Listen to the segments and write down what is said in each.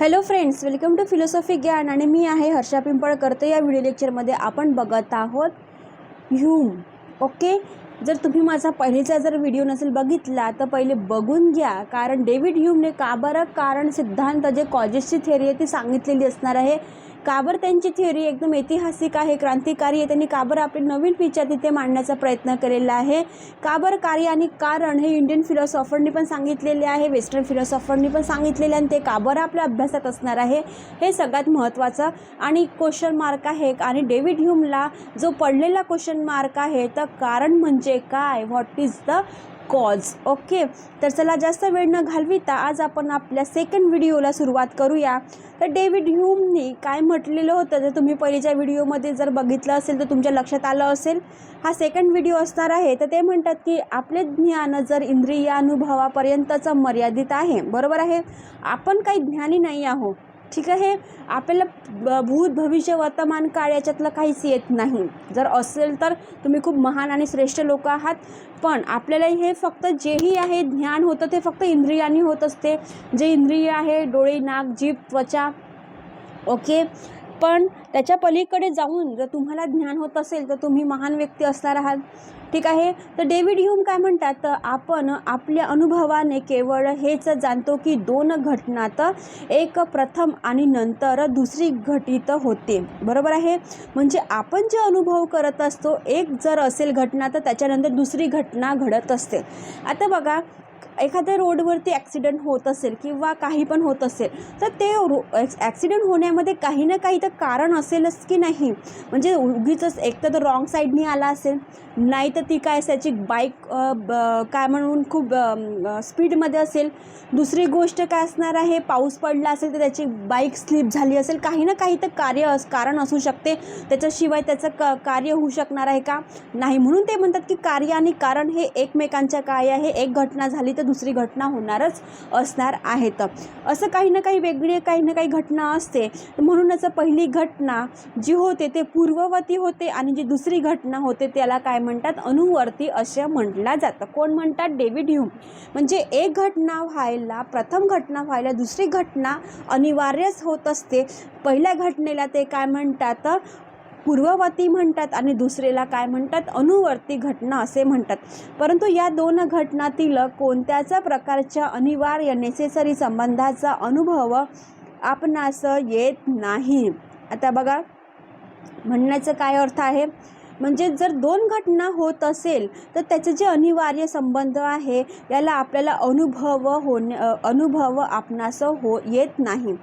Hello friends welcome to philosophy ज्ञान आणि मी आहे हर्षा पिंपळकर तर या व्हिडिओ लेक्चरमध्ये आपण बघत आहोत ह्यूम ओके जर तुम्ही माझा पहिलेचा जर व्हिडिओ नसेल बघितला तर पहिले बघून घ्या. कारण डेव्हिड ह्यूमने का बरं कारण सिद्धांत जे कॉजेसची थेअरी आहे ती सांगितलेली असणार आहे. का बरं त्यांची थिअरी एकदम ऐतिहासिक आहे क्रांतिकारी आहे? त्यांनी का बरं आपले नवीन विचार तिथे मांडण्याचा प्रयत्न केलेला आहे? का बरं कार्य आणि कारण हे इंडियन फिलॉसॉफरनी पण सांगितलेले आहे वेस्टर्न फिलॉसॉफरनी पण सांगितलेले आणि ते का बरं आपल्या अभ्यासात असणार आहे? हे सगळ्यात महत्त्वाचं आणि क्वेश्चन मार्क आहे. आणि डेव्हिड ह्यूमला जो पडलेला क्वेश्चन मार्क आहे तर कारण म्हणजे काय? What is the cause okay तर चला जास्त वेळ न घालविता आज आपण आपल्या सेकंड व्हिडिओला सुरुवात करूया. तर डेव्हिड ह्यूमने काय म्हटलेलं होतं? जर तुम्ही पहिलीच्या व्हिडिओमध्ये जर बघितलं असेल तर तुमच्या लक्षात आलं असेल हा सेकंड व्हिडिओ असणार आहे. तर ते म्हणतात की आपले ज्ञान जर इंद्रिय अनुभवापर्यंतचं मर्यादित आहे बरोबर आहे? आपण काही ज्ञानी नाही आहोत. ठीक आहे? आपल्याला भूत भविष्य वर्तमान काळ याच्यातलं काहीच येत नाही. जर असेल तर तुम्ही खूप महान आणि श्रेष्ठ लोक आहात. पण आपल्याला हे फक्त जेही आहे ज्ञान होतं ते फक्त इंद्रियांनी होत असते. जे इंद्रिय आहे डोळे नाक जीभ त्वचा ओके? पण त्याच्या पलीकडे जाऊन जर तुम्हाला ज्ञान होत असेल तर तुम्ही महान व्यक्ती असणार आहात. ठीक आहे? तर डेव्हिड ह्यूम काय म्हणतात? तर आपण आपल्या अनुभवाने केवळ हेच जाणतो की दोन घटनात एक प्रथम आणि नंतर दुसरी घटित होते. बरोबर आहे? म्हणजे आपण जे अनुभव करत असतो एक जर असेल घटना तर त्याच्यानंतर दुसरी घटना घडत असते. आता बघा एखाद्या रोडवरती ॲक्सिडेंट होत असेल किंवा काही पण होत असेल तर ते रो ॲक्सिडेंट होण्यामध्ये काही ना काही तर कारण असेलच की नाही? म्हणजे उगीच एक तर रॉंग साईडनी आला असेल नाही तर ती काय त्याची बाईक काय म्हणून खूप स्पीडमध्ये असेल. दुसरी गोष्ट काय असणार आहे? पाऊस पडला असेल तर त्याची बाईक स्लिप झाली असेल. काही ना काही तर कार्य अस कारण असू शकते. त्याच्याशिवाय त्याचं क कार्य होऊ शकणार आहे का? नाही. म्हणून ते म्हणतात की कार्य आणि कारण हे एकमेकांच्या काय आहे? एक घटना झाली तर दुसरी घटना होणारच असणार आहेत. असं काही ना काही वेगळी काही ना काही घटना असते. म्हणूनच पहिली घटना जी होते ते पूर्ववती होते आणि जी दुसरी घटना होते त्याला काय म्हणतात? अनुवर्ती असं म्हटलं जातं. कोण म्हणतात? David Hume. म्हणजे एक घटना व्हायला प्रथम घटना व्हायला दुसरी घटना अनिवार्यच होत असते. पहिल्या घटनेला ते काय म्हणतात? पूर्ववर्ती म्हणतात आणि दुसरेला काय म्हणतात? अनुवर्ती घटना असे म्हणतात. परंतु या दोन घटनातील कोणत्याच प्रकारच्या अनिवार्य नेसेसरी संबंधाचा अनुभव आपणास येत नाही? आता बघा म्हणण्याचं काय अर्थ आहे? म्हणजे जर दोन घटना होत असेल तर त्याचे जे अनिवार्य संबंध आहे याला आपल्याला अनुभव होणे अनुभव आपणास हो येत नाही.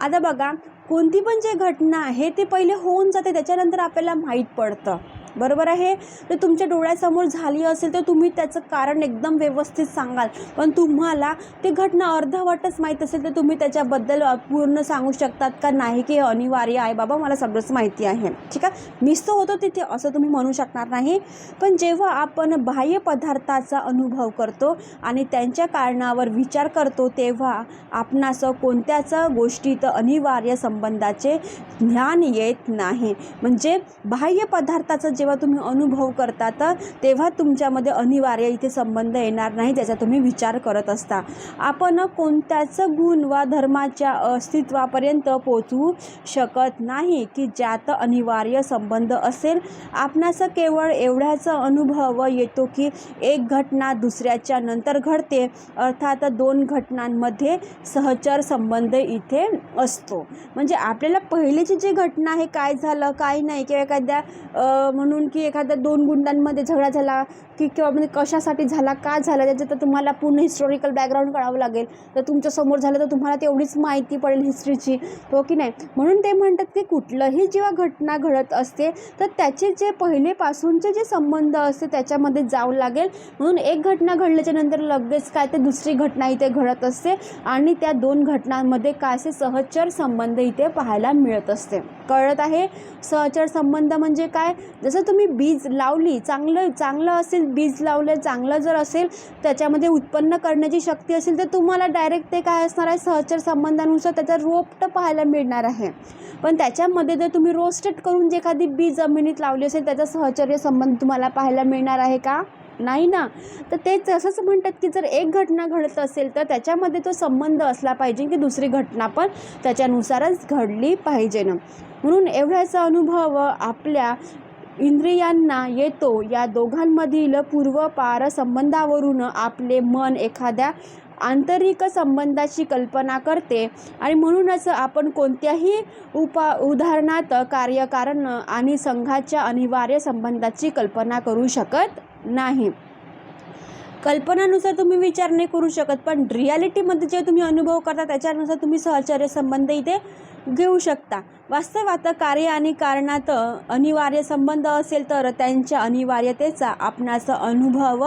आता बघा कोणती पण जे घटना आहे ते पहिले होऊन जाते. त्याच्यानंतर आपल्याला माहीत पडतं. बरोबर आहे? तर तुमच्या डोळ्यासमोर झाली असेल तर तुम्ही त्याचं कारण एकदम व्यवस्थित सांगाल. पण तुम्हाला ते घटना अर्धवटच माहीत असेल तर तुम्ही त्याच्याबद्दल पूर्ण सांगू शकतात का? नाही की अनिवार्य आहे बाबा मला सगळंच माहिती आहे. ठीक आहे? मिस तर होतो तिथे असं तुम्ही म्हणू शकणार नाही. पण जेव्हा आपण बाह्य पदार्थाचा अनुभव करतो आणि त्यांच्या कारणावर विचार करतो तेव्हा आपणास कोणत्याच गोष्टीत अनिवार्य संबंधाचे ज्ञान येत नाही. म्हणजे बाह्य पदार्थाचं जेव्हा तुम्ही अनुभव करता तर तेव्हा तुमच्यामध्ये अनिवार्य इथे संबंध येणार नाही त्याचा तुम्ही विचार करत असता. आपण कोणत्याच गुण वा धर्माच्या अस्तित्वापर्यंत पोचवू शकत नाही की ज्यात अनिवार्य संबंध असेल. आपणास केवळ एवढ्याचा अनुभव येतो की एक घटना दुसऱ्याच्या नंतर घडते. अर्थात दोन घटनांमध्ये सहचर संबंध इथे असतो. म्हणजे आपल्याला पहिलीची जी घटना आहे काय झालं काय नाही किंवा एखाद्या म्हणून म्हणून की एखाद्या दोन गुंडांमध्ये झगडा झाला की किंवा म्हणजे कशासाठी झाला का झाला त्याचं तर तुम्हाला पूर्ण हिस्टॉरिकल बॅकग्राऊंड कळावं लागेल. तर तुमच्यासमोर झालं तर तुम्हाला तेवढीच माहिती पडेल हिस्ट्रीची हो की नाही? म्हणून ते म्हणतात की कुठलंही जेव्हा घटना घडत असते तर त्याचे जे पहिलेपासूनचे जे संबंध असते त्याच्यामध्ये जावं लागेल. म्हणून एक घटना घडल्याच्या नंतर लगेच काय ते दुसरी घटना इथे घडत असते आणि त्या दोन घटनांमध्ये काय असे सहचर संबंध इथे पाहायला मिळत असते. कळत आहे? सहचर संबंध म्हणजे काय? जसं तुम्ही बीज लावली चांगलं चांगलं असेल बीज लावलं चांगलं जर असेल त्याच्यामध्ये उत्पन्न करण्याची शक्ती असेल तर तुम्हाला डायरेक्ट ते काय असणार आहे? सहचर संबंधानुसार त्याचा रोपटं पाहायला मिळणार आहे. पण त्याच्यामध्ये जर तुम्ही रोस्टेड करून जे एखादी बीज जमिनीत लावली असेल त्याचा सहचर्य संबंध तुम्हाला पाहायला मिळणार आहे का? नाही ना? तर ते तसंच म्हणतात की जर एक घटना घडत असेल तर त्याच्यामध्ये तो संबंध असला पाहिजे की दुसरी घटना पण त्याच्यानुसारच घडली पाहिजे ना? म्हणून एवढ्याचा अनुभव आपल्या इंद्रियांना येतो. या दोघांमधील पूर्वपार संबंधावरून आपले मन एखाद्या आंतरिक संबंधाची कल्पना करते आणि म्हणूनच आपण कोणत्याही उपा उदाहरणात कार्यकारण आणि संघाच्या अनिवार्य संबंधाची कल्पना करू शकत नाही. कल्पनानुसार तुम्ही विचार नाही करू शकत पण रियालिटीमध्ये जे तुम्ही अनुभव करता त्याच्यानुसार तुम्ही सहचर्य संबंध इथे घेऊ शकता. वास्तवात कार्य आणि कारणात अनिवार्य संबंध असेल तर त्यांच्या अनिवार्यतेचा आपणास अनुभव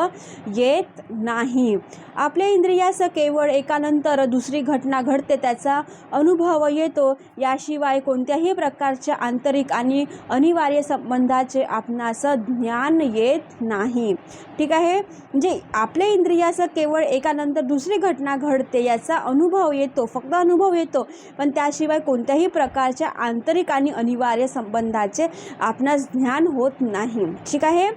येत नाही. आपल्या इंद्रियास केवळ एकानंतर दुसरी घटना घडते त्याचा अनुभव येतो. याशिवाय कोणत्याही प्रकारच्या आंतरिक आणि अनिवार्य संबंधाचे आपणास ज्ञान येत नाही. ठीक आहे? म्हणजे आपल्या इंद्रियास केवळ एकानंतर दुसरी घटना घडते याचा अनुभव येतो फक्त अनुभव येतो. पण त्याशिवाय कोणत्याही प्रकारच्या आंतरिक आणि अनिवार्य संबंधाचे आपणास ज्ञान होत नाही. ठीक आहे?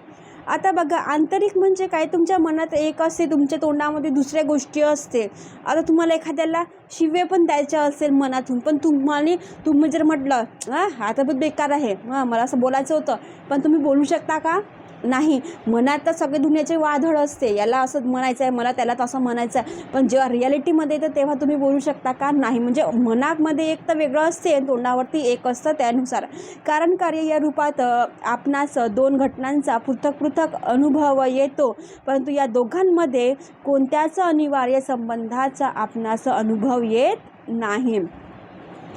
आता बघा आंतरिक म्हणजे काय? तुमच्या मनात एक असते तुमच्या तोंडामध्ये दुसऱ्या गोष्टी असते. आता तुम्हाला एखाद्याला शिव्य पण द्यायच्या असेल मनातून पण तुम्हाला तुम्ही जर म्हटलं हां आता पण बेकार आहे. हां मला असं बोलायचं होतं पण तुम्ही बोलू शकता का? नाही. मनात तर सगळे दुनियाचे वादळ असते. याला असं म्हणायचं आहे मला त्याला तसं म्हणायचं आहे पण जेव्हा रियालिटीमध्ये येतं तेव्हा तुम्ही बोलू शकता का? नाही. म्हणजे मनामध्ये एक तर वेगळं असते तोंडावरती एक असतं त्यानुसार. कारण कार्य या रूपात आपणास दोन घटनांचा पृथक पृथक अनुभव येतो. परंतु या दोघांमध्ये कोणत्याच अनिवार्य संबंधाचा आपणास अनुभव येत नाही.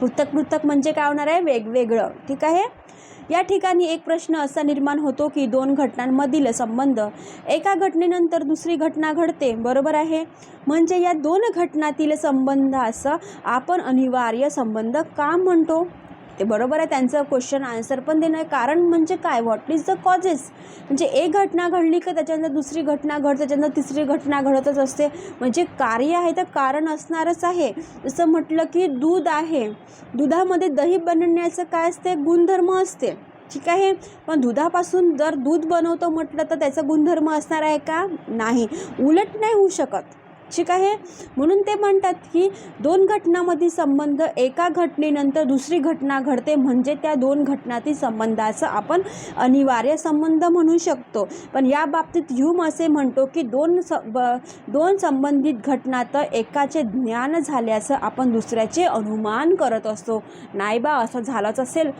पृथक पृथक म्हणजे काय होणार आहे? वेगवेगळं. ठीक आहे? या ठिकाणी एक प्रश्न असा निर्माण होतो की दोन घटनांमधील संबंध. एका घटनेनंतर दुसरी घटना घडते. बरोबर आहे? म्हणजे या दोन घटनातील संबंधास आपण अनिवार्य संबंध का म्हणतो? ते बरोबर आहे त्यांचं क्वेश्चन आन्सर पण देणं आहे. कारण म्हणजे काय? व्हॉट इज द कॉजेस म्हणजे एक घटना घडली की त्याच्यानंतर दुसरी घटना घड त्याच्यानंतर तिसरी घटना घडतच असते. म्हणजे कार्य आहे तर कारण असणारच आहे. जसं म्हटलं की दूध आहे. दुधामध्ये दही बनवण्याचं काय असते? गुणधर्म असते. ठीक आहे? पण दुधापासून जर दूध बनवतो म्हटलं तर त्याचा गुणधर्म असणार आहे का? नाही. उलट नाही होऊ शकत. ठीक आहे. म्हणून ते म्हणतात की दोन घटनामधील संबंध एका घटनेनंतर दुसरी घटना घडते. म्हणजे त्या दोन घटनातील संबंधाचं आपण अनिवार्य संबंध म्हणू शकतो. पण या बाबतीत ह्यूम असे म्हणतो की दोन स ब दोन संबंधित घटना तर एकाचे ज्ञान झाल्याचं आपण दुसऱ्याचे अनुमान करत असतो. नाही बा असं झालंच असेल.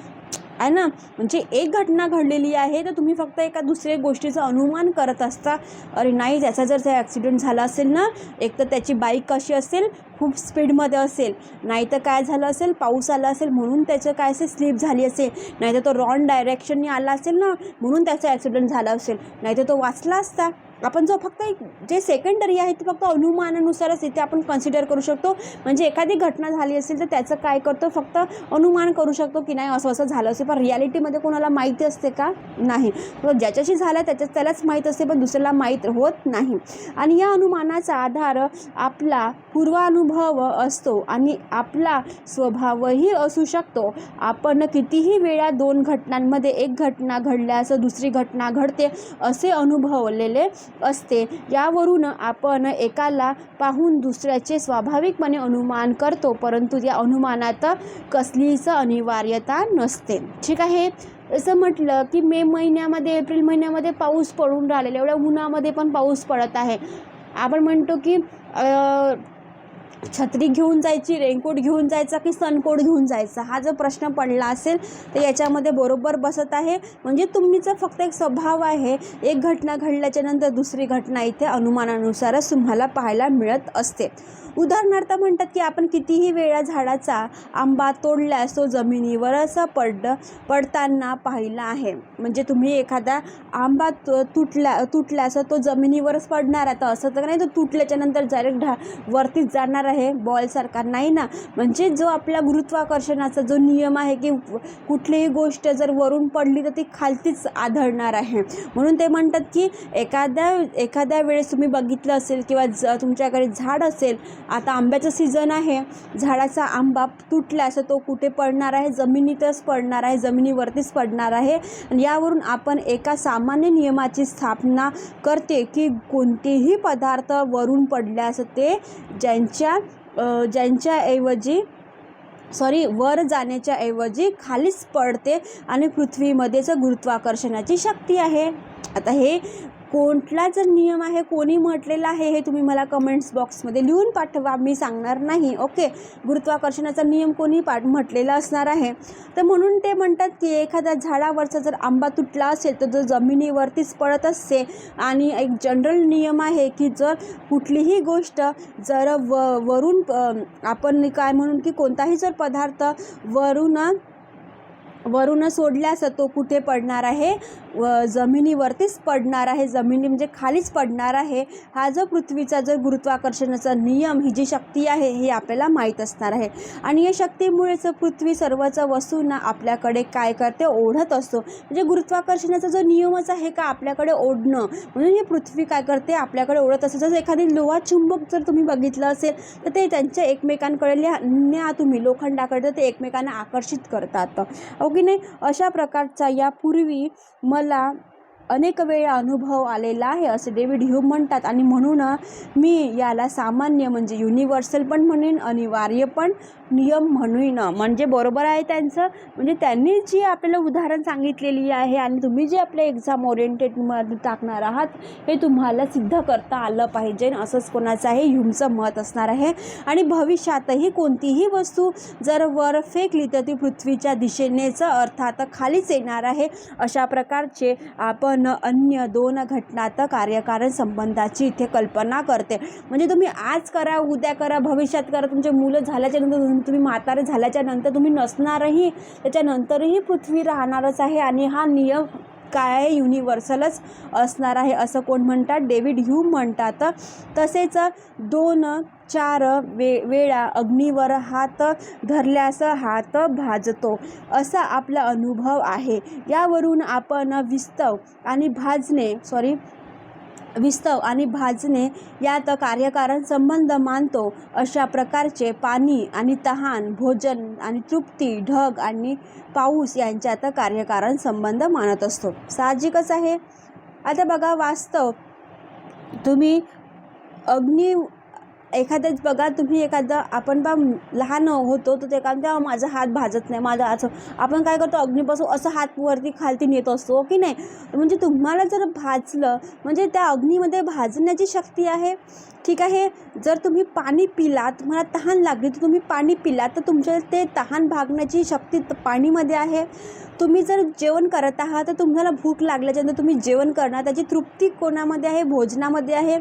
आहे ना? म्हणजे एक घटना घडलेली आहे तर तुम्ही फक्त एका दुसऱ्या गोष्टीचं अनुमान करत असता. अरे नाही त्याचा जर त्या ॲक्सिडेंट झाला असेल ना एक तर त्याची बाईक कशी असेल खूप स्पीडमध्ये असेल. नाही तर काय झालं असेल पाऊस आला असेल म्हणून त्याचं काय असेल स्लिप झाली असेल. नाही तर तो रॉंग डायरेक्शनने आला असेल ना म्हणून त्याचा ॲक्सिडेंट झाला असेल. नाही तर तो वाचला असता. आपण जो फक्त एक जे सेकंडरी आहे ते फक्त अनुमानानुसारच इथे आपण कन्सिडर करू शकतो. म्हणजे एखादी घटना झाली असेल तर त्याचं काय करतो? फक्त अनुमान करू शकतो की नाही असं असं झालं असेल. पण रियालिटीमध्ये कोणाला माहिती असते का? नाही. ज्याच्याशी झालं त्याच्या त्यालाच माहीत असते पण दुसऱ्याला माहीत होत नाही. आणि या अनुमानाचा आधार आपला पूर्वानुभव असतो आणि आपला स्वभावही असू शकतो. आपण कितीही वेळा दोन घटनांमध्ये एक घटना घडल्यास दुसरी घटना घडते असे अनुभवलेले असते. यावरून आपण एकाला पाहून दुसऱ्याचे स्वाभाविकपणे अनुमान करतो परंतु या अनुमानात कसलीच अनिवार्यता नसते. ठीक आहे? असं म्हटलं की मे महिन्यामध्ये एप्रिल महिन्यामध्ये पाऊस पडून राहिलेला एवढ्या उन्हामध्ये पण पाऊस पडत आहे. आपण म्हणतो की छत्री घेऊन जायची रेनकोट घेऊन जायचा की सनकोट घेऊन जायचा? हा जर प्रश्न पडला असेल तर याच्यामध्ये बरोबर बसत आहे. म्हणजे तुमचा फक्त एक स्वभाव आहे. एक घटना घडल्याच्यानंतर दुसरी घटना इथे अनुमानानुसारच तुम्हाला पाहायला मिळत असते. उदाहरणार्थ म्हणतात की आपण कितीही वेळा झाडाचा आंबा तोडल्यास तो जमिनीवरच पड पडताना पाहिला आहे. म्हणजे तुम्ही एखादा आंबा तु- तुटल्या तुटल्यास तो जमिनीवरच पडणार आता असं तर नाही तो तुटल्याच्या नंतर डायरेक्ट ढा वरतीच जाणार आहे. बॉलसारखा नाही ना. म्हणजे जो आपला गुरुत्वाकर्षणाचा जो नियम आहे की कुठलीही गोष्ट जर वरून पडली तर ती खालतीच आढळणार आहे. म्हणून ते म्हणतात की एखाद्या एखाद्या वेळेस तुम्ही बघितलं असेल किंवा ज तुमच्याकडे झाड असेल आता आंब्याचं सीझन आहे. झाडाचा आंबा तुटल्यास तो कुठे पडणार आहे? जमिनीतच पडणार आहे जमिनीवरतीच पडणार आहे. आणि यावरून आपण एका सामान्य नियमाची स्थापना करते की कोणतेही पदार्थ वरून पडल्यास ते ज्यांच्या ज्यांच्याऐवजी सॉरी वर जाण्याच्या ऐवजी खालीच पडते आणि पृथ्वीमध्येच गुरुत्वाकर्षणाची शक्ती आहे. आता हे कोणता जर नियम आहे कोणी म्हटलेला आहे हे तुम्ही मला कमेंट्स बॉक्समध्ये लिहून पाठवा. मी सांगणार नाही ओके गुरुत्वाकर्षणाचा नियम कोणी पाठ म्हटलेला असणार आहे? तर म्हणून ते म्हणतात की एखाद्या झाडावरचा जर आंबा तुटला असेल तर जो जमिनीवरतीच पडत असते. आणि एक जनरल नियम आहे की जर कुठलीही गोष्ट जर व वरून आपण काय म्हणून की कोणताही जर पदार्थ वरून वरून सोडल्यास तो कुठे पडणार आहे? व जमिनीवरतीच पडणार आहे. जमिनी म्हणजे खालीच पडणार आहे. हा जो पृथ्वीचा जो गुरुत्वाकर्षणाचा नियम ही जी शक्ती आहे हे आपल्याला माहीत असणार आहे. आणि या शक्तीमुळेच पृथ्वी सर्वच वस्तूंना आपल्याकडे काय करते? ओढत असतो. म्हणजे गुरुत्वाकर्षणाचा जो नियमच आहे का आपल्याकडे ओढणं? म्हणून ही पृथ्वी काय करते? आपल्याकडे ओढत असते. जसं एखादी लोहा चुंबक जर तुम्ही बघितलं असेल तर ते त्यांच्या एकमेकांकडे न्या न्या तुम्ही लोखंडाकडे तर ते एकमेकांना आकर्षित करतात. ओके? की नाही अशा प्रकारचा यापूर्वी मला अनेक वेळा अनुभव आलेला आहे असे डेव्हिड ह्यूम म्हणतात. आणि म्हणून मी याला सामान्य म्हणजे युनिव्हर्सल पण म्हणेन अनिवार्य पण नियम म्हणून म्हणजे बरोबर आहे त्यांचं? म्हणजे त्यांनी जी आपल्याला उदाहरण सांगितलेली आहे आणि तुम्ही जे आपल्या एक्झाम ओरिएंटेडमध्ये टाकणार आहात हे तुम्हाला सिद्ध करता आलं पाहिजे. असंच कोणाचं आहे ह्युमचं मत असणार आहे. आणि भविष्यातही कोणतीही वस्तू जर वर फेकली तर ती पृथ्वीच्या दिशेनेच अर्थात खालीच येणार आहे. अशा प्रकारचे आपण अन्य दोन घटनात कार्यकारण संबंधाची इथे कल्पना करते. म्हणजे तुम्ही आज करा उद्या करा भविष्यात करा तुमचे मुलं झाल्याच्यानंतर तुम्ही म्हातारे झाल्याच्यानंतर तुम्ही नसणारही त्याच्यानंतरही पृथ्वी राहणारच आहे आणि हा नियम काय आहे? युनिव्हर्सलच असणार आहे असं कोण म्हणतात? डेव्हिड ह्यू म्हणतात. तसेच दोन चार वे वेळा अग्नीवर हात धरल्यास हात भाजतो. असा आपला अनुभव आहे. यावरून आपण विस्तव आणि भाजणे सॉरी विस्तव आणि भाजणे यात कार्यकारण संबंध मानतो. अशा प्रकारचे पाणी आणि तहान भोजन आणि तृप्ती ढग आणि पाऊस यांच्यात कार्यकारण संबंध मानत असतो. साहजिकच आहे. आता बघा वास्तव. तुम्ही अग्नी एखाद्याच बघा तुम्ही एखादा आपण बा लहान होतो तर ते एखाद्या माझा हात भाजत नाही माझा असं आपण काय करतो अग्नीपासून असं हात वरती खालती नेत असतो हो की नाही? म्हणजे तुम्हाला जर भाजलं म्हणजे त्या अग्नीमध्ये भाजण्याची शक्ती आहे. ठीक आहे जर तुम्ही पाणी पिलात तुम्हाला तहान लागली तर तुम्ही पाणी पिलात तर तुमच्या ते तहान भागण्याची शक्ती पाणीमध्ये आहे. तुम्ही जर जेवण करत आहात तर तुम्हाला भूक लागल्याच्यानंतर तुम्ही जेवण करणार त्याची तृप्ती कोणामध्ये आहे? भोजनामध्ये आहे.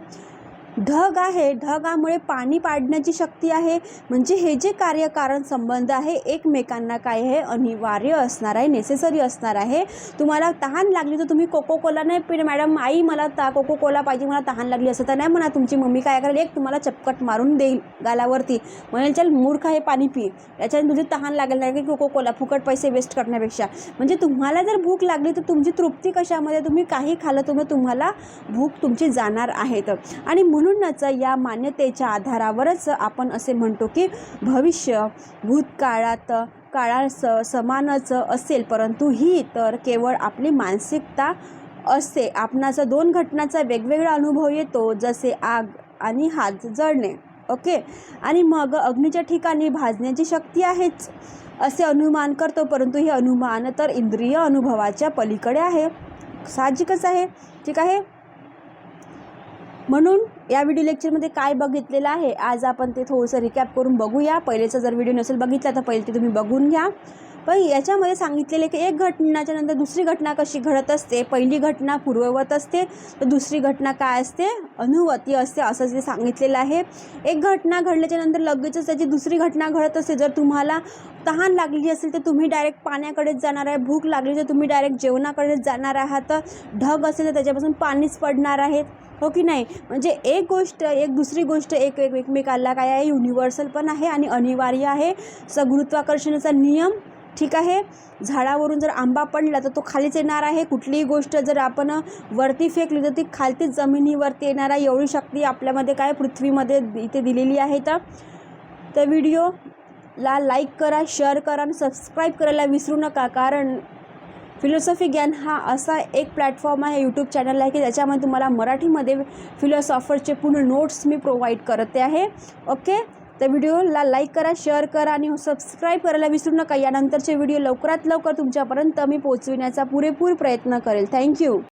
ढग आहे. ढगामुळे पाणी पाडण्याची शक्ती आहे. म्हणजे हे जे कार्यकारण संबंध आहे एकमेकांना काय आहे? अनिवार्य असणार आहे नेसेसरी असणार आहे. तुम्हाला तहान लागली तर तुम्ही कोको कोला नाही पिणे मॅडम आई मला ता कोको कोला पाहिजे मला तहान लागली असं तर नाही म्हणा तुमची मम्मी काय करेल? एक तुम्हाला चपकट मारून देईल गालावरती. म्हणेल चल मूर्ख हे पाणी पी. याच्याने तुझी तहान लागेल नाही की कोको कोला फुकट पैसे वेस्ट करण्यापेक्षा. म्हणजे तुम्हाला जर भूक लागली तर तुमची तृप्ती कशामध्ये? तुम्ही काही खालं तुम्ही तुम्हाला भूक तुमची जाणार आहेत आणि म्हणूनच या मान्यतेच्या आधारावरच आपण असे म्हणतो की भविष्य भूतकाळात काळा स समानच असेल परंतु ही तर केवळ आपली मानसिकता असते. आपणाचा दोन घटनाचा वेगवेगळा अनुभव येतो जसे आग आणि हात जळणे. ओके? आणि मग अग्नीच्या ठिकाणी भाजण्याची शक्ती आहेच असे अनुमान करतो परंतु हे अनुमान तर इंद्रिय अनुभवाच्या पलीकडे आहे. साहजिकच आहे. ठीक आहे? म्हणून या व्हिडिओ लेक्चरमध्ये काय बघितलेलं आहे? आज आपण ते थोडंसं रिकॅप करून बघूया. पहिलेचा जर व्हिडिओ नसेल बघितला तर पहिले ते तुम्ही बघून घ्या. पण याच्यामध्ये सांगितलेले की एक घटनाच्या नंतर दुसरी घटना कशी घडत असते पहिली घटना पूर्ववत असते तर दुसरी घटना काय असते? अनुवती असते असं जे सांगितलेलं आहे. एक घटना घडल्याच्या नंतर लगेचच त्याची दुसरी घटना घडत असते. जर तुम्हाला तहान लागली असेल तर तुम्ही डायरेक्ट पाण्याकडेच जाणार आहे. भूक लागली तर तुम्ही डायरेक्ट जेवणाकडेच जाणार आहात. ढग असेल तर त्याच्यापासून पाणीच पडणार आहेत. हो की नाही? म्हणजे एक गोष्ट एक दुसरी गोष्ट एक एक एकमेकाला काय आहे? युनिव्हर्सल पण आहे आणि अनिवार्य आहे. स गुरुत्वाकर्षणाचा नियम ठीक आहे? झाडावरून जर आंबा पडला तर तो खालीच येणार आहे. कुठलीही गोष्ट जर आपण वरती फेकली तर ती खालतीच जमिनीवरती येणार आहे. एवढी शक्ती आपल्यामध्ये काय? पृथ्वीमध्ये इथे दिलेली आहे तर व्हिडिओला लाईक करा शेअर करा आणि सबस्क्राईब करायला विसरू नका. कारण फिलॉसॉफी ज्ञान हा असा एक प्लॅटफॉर्म आहे यूट्यूब चॅनल आहे की ज्याच्यामध्ये तुम्हाला मराठीमध्ये फिलॉसॉफरचे पूर्ण नोट्स मी प्रोव्हाइड करते आहे. ओके तर व्हिडिओला लाईक करा शेअर करा आणि सबस्क्राईब करायला विसरू नका. यानंतरचे व्हिडिओ लवकरात लवकर तुमच्यापर्यंत मी पोचविण्याचा पुरेपूर प्रयत्न करेल. थँक्यू.